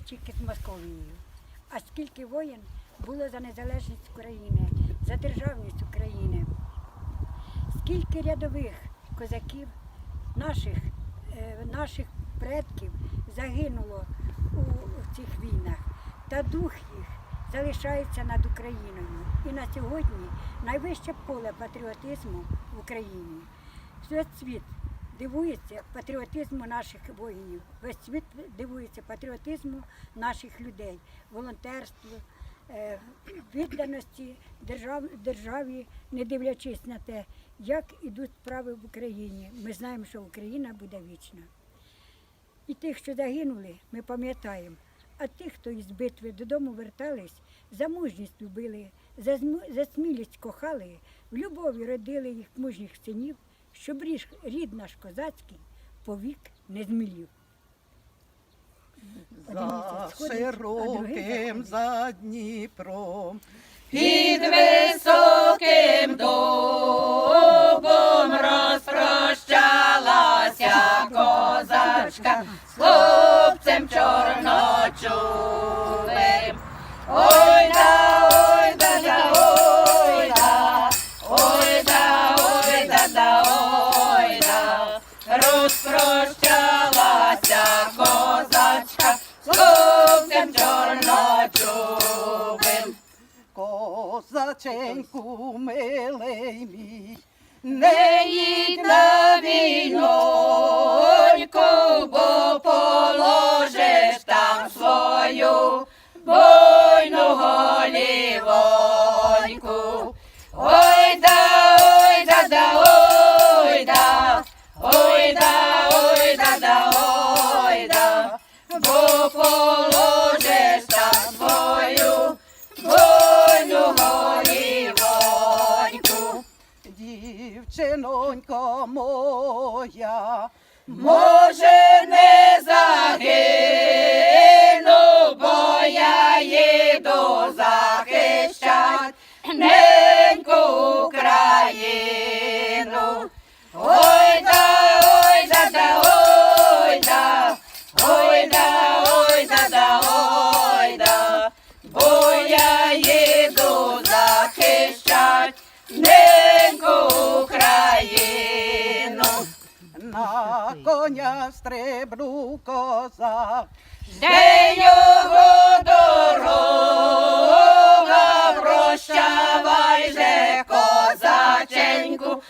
тільки з Московією. А скільки воєн було за незалежність України, за державність України, скільки рядових козаків наших, е, наших предків загинуло у, цих війнах, та дух їх залишається над Україною. І на сьогодні найвище поле патріотизму в Україні. Весь світ дивується патріотизму наших воїнів. Весь світ дивується патріотизму наших людей, волонтерству, е, відданості державі, не дивлячись на те, як ідуть справи в Україні. Ми знаємо, що Україна буде вічна. І тих, що загинули, ми пам'ятаємо. А тих, хто із битви додому вертались, за мужність любили, за смілість кохали, в любові родили їх мужніх синів, щоб ріж, рід наш козацький повік не змілів. За широким за Дніпром. Під високим дубом розпрощалася козачка з хлопцем чорночубим. Ой да, розпрощалася козачка з хлопцем чорночубим. Козаченьку, милий мій, Не дівчинонько моя, Може, не загину, бо захищать неньку Україну. на коня стрибнув козак, Де його дорога, прощавай же, козаченьку,